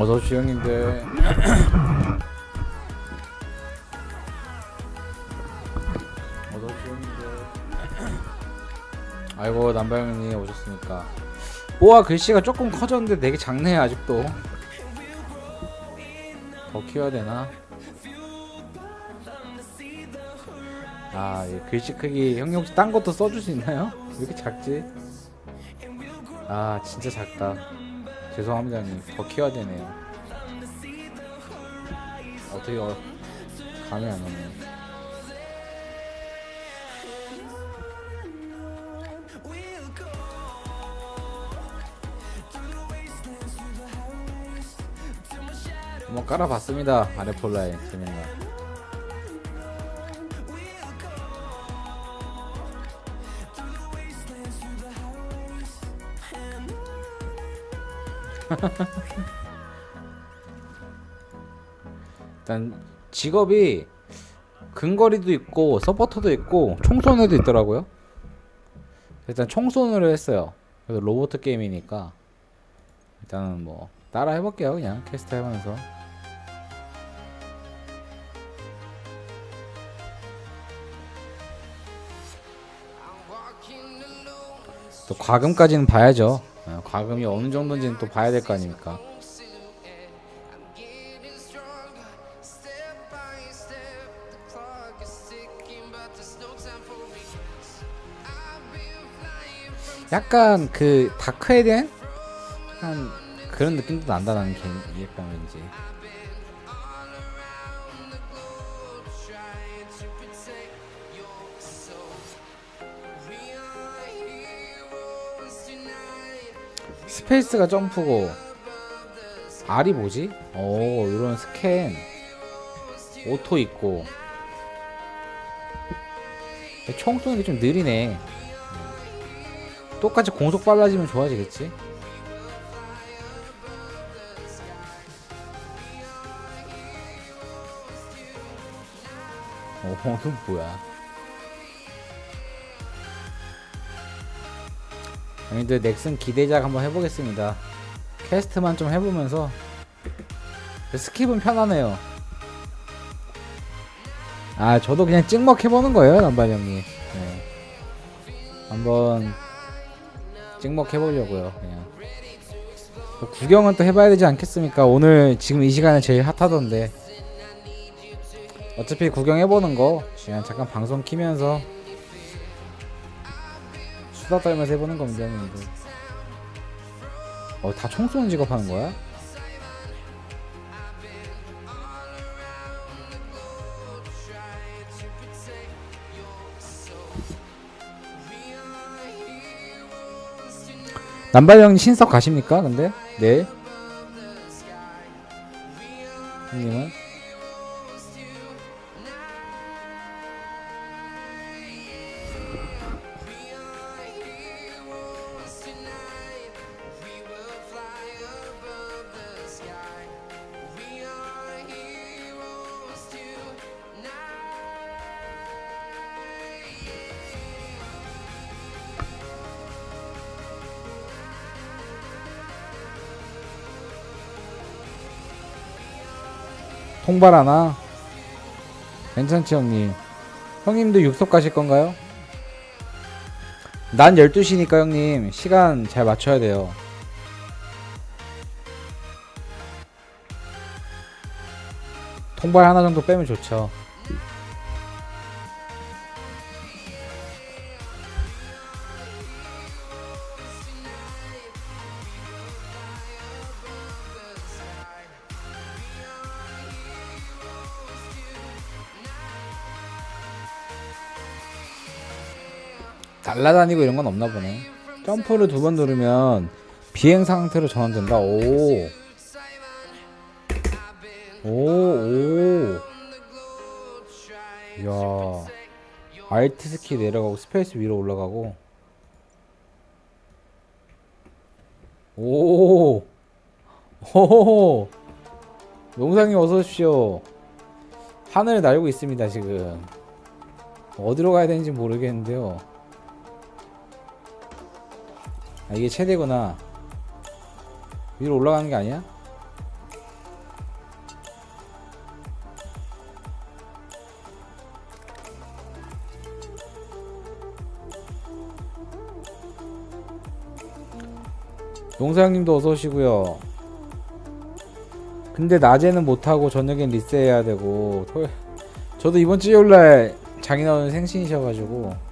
어서 오시오 형님들. 어서 오시오 형님들. 아이고 남바 형님 오셨으니까. 뽀아 글씨가 조금 커졌는데 되게 작네 아직도. 더 키워야 되나? 아, 이 글씨 크기 형님 혹시 딴 것도 써줄 수 있나요? 왜 이렇게 작지? 아, 진짜 작다. 죄송합니다, 형님. 더 키워야 되네요. 어떻게 어, 감이 안 오네. 한번 깔아봤습니다. 아래 폴라인 재밌나. 일단 직업이 근거리도 있고 서포터도 있고 총선에도 있더라고요. 일단 총선으로 했어요. 그래서 로보트 게임이니까 일단은 뭐 따라 해볼게요. 그냥 캐스트 해보면서. 또 과금까지는 봐야죠. 어, 과금이 어느 정도인지는 또 봐야 될 거 아닙니까? 약간 그 다크에 대한 한 그런 느낌도 난다 나는 개인 왠지 스페이스가 점프고 R이 뭐지? 오 이런 스캔 오토 있고 총 쏘는 게 좀 느리네 똑같이 공속 빨라지면 좋아지겠지? 어, 이건 뭐야? 형님들 넥슨 기대작 한번 해보겠습니다. 캐스트만 좀 해보면서 스킵은 편하네요. 아 저도 그냥 찍먹 해보는 거예요 남반 형님. 네. 한번 찍먹 해보려고요. 그냥 또 구경은 또 해봐야 되지 않겠습니까? 오늘 지금 이 시간에 제일 핫하던데. 어차피 구경해보는 거 그냥 잠깐 방송 키면서 수다 떨면서 해보는 겁니다 형님들 어다 총 쏘는 직업 하는 거야? 남발형 신석 가십니까 근데? 내일? 형 통발 하나? 괜찮지 형님 형님도 육석 가실 건가요? 난 12시니까 형님 시간 잘 맞춰야 돼요 통발 하나 정도 빼면 좋죠 날라다니고 이런 건 없나 보네. 점프를 두 번 누르면 비행 상태로 전환된다. 오. 오, 오. 이야. 알트 스키 내려가고 스페이스 위로 올라가고. 오. 호 용상님 어서 오십시오. 하늘을 날고 있습니다, 지금. 어디로 가야 되는지 모르겠는데요. 아 이게 최대구나 위로 올라가는 게 아니야? 농사형님도 어서 오시고요. 근데 낮에는 못하고 저녁엔 리셋해야 되고 토요... 저도 이번 주일날 장인어른 생신이셔가지고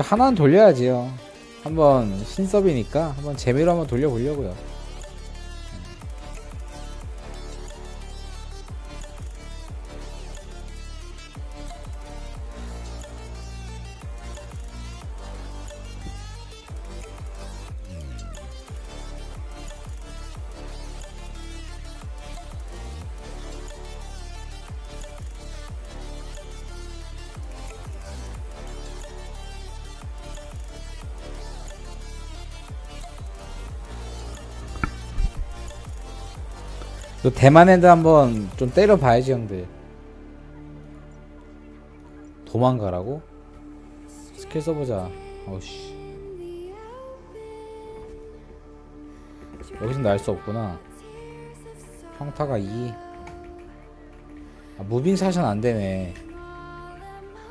그래도 하나는 돌려야지요. 한번 신섭이니까 한번 재미로 한번 돌려보려고요. 또 대만 애들 한번 좀 때려봐야지 형들. 도망가라고? 스킬 써보자. 어우씨. 여기서 날수 없구나. 평타가 2 아, 무빙샷은 안되네.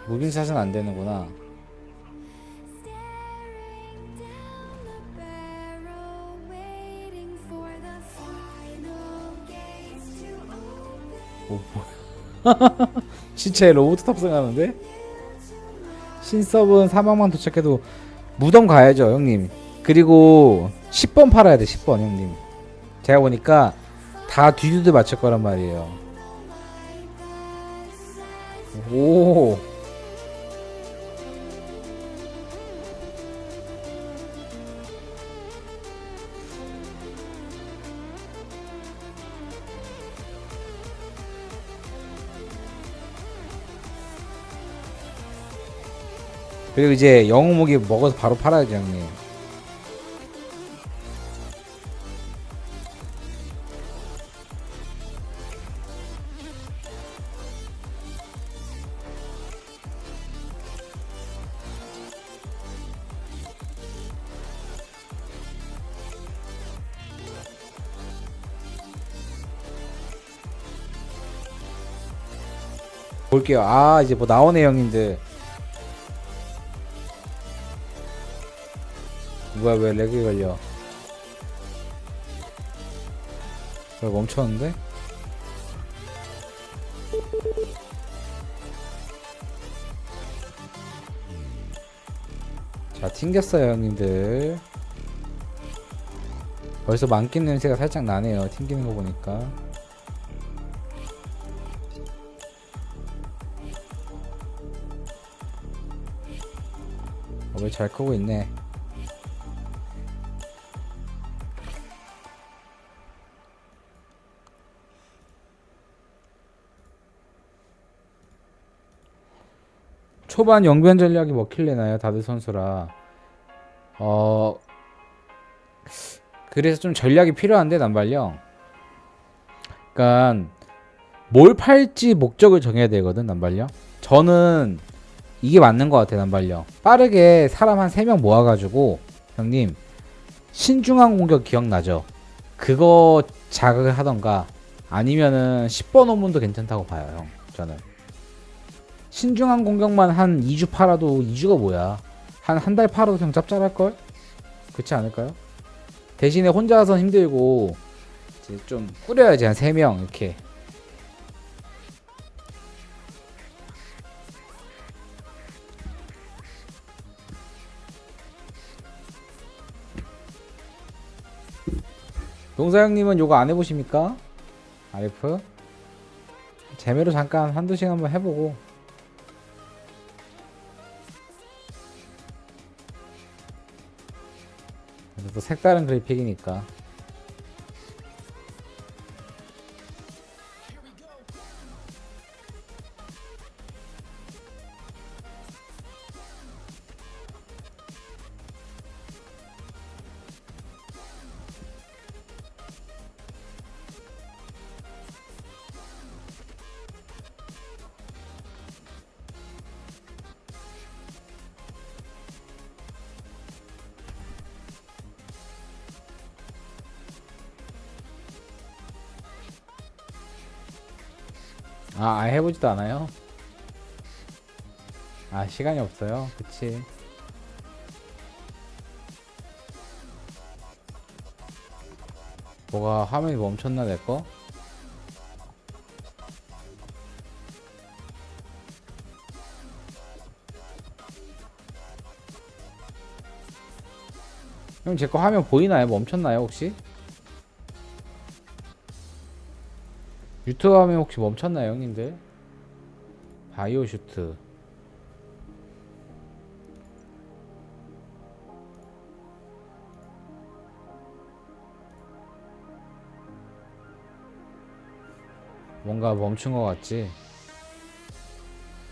무빙샷은 안되는구나 오 뭐야 시체에 로봇 탑승하는데? 신섭은 사막만 도착해도 무덤 가야죠 형님. 그리고 10번 팔아야 돼 10번 형님. 제가 보니까 다 뒤두드 맞출 거란 말이에요. 오 그리고 이제 영웅무기 먹어서 바로 팔아야죠 형님 볼게요. 아 이제 뭐 나오네 형님들 뭐야 왜 렉이 걸려? 왜 멈췄는데? 자 튕겼어요 형님들. 벌써 만렙 냄새가 살짝 나네요 튕기는 거 보니까. 어, 왜 잘 크고 있네 초반 영변 전략이 먹힐래나요? 다들 선수라. 어 그래서 좀 전략이 필요한데 남발령. 그러니까 뭘 팔지 목적을 정해야 되거든 남발령. 저는 이게 맞는 것 같아 남발령. 빠르게 사람 한 3명 모아가지고 형님 신중한 공격 기억나죠? 그거 자극을 하던가 아니면은 10번 오문도 괜찮다고 봐요 형 저는. 신중한 공격만 한 2주 팔아도 2주가 뭐야? 한 한 달 팔아도 그냥 짭짤할걸? 그렇지 않을까요? 대신에 혼자서 힘들고 이제 좀 꾸려야지 한 3명 이렇게 농사형님은 요거 안 해보십니까? RF? 재미로 잠깐 한두 시간 한번 해보고 또 색다른 그래픽이니까 아, 아예 해보지도 않아요? 아 시간이 없어요 그치 뭐가 화면이 멈췄나 내 거? 형 제 거 화면 보이나요? 멈췄나요 혹시? 유튜브 화면 혹시 멈췄나요 형님들? 바이오 슈트 뭔가 멈춘 것 같지?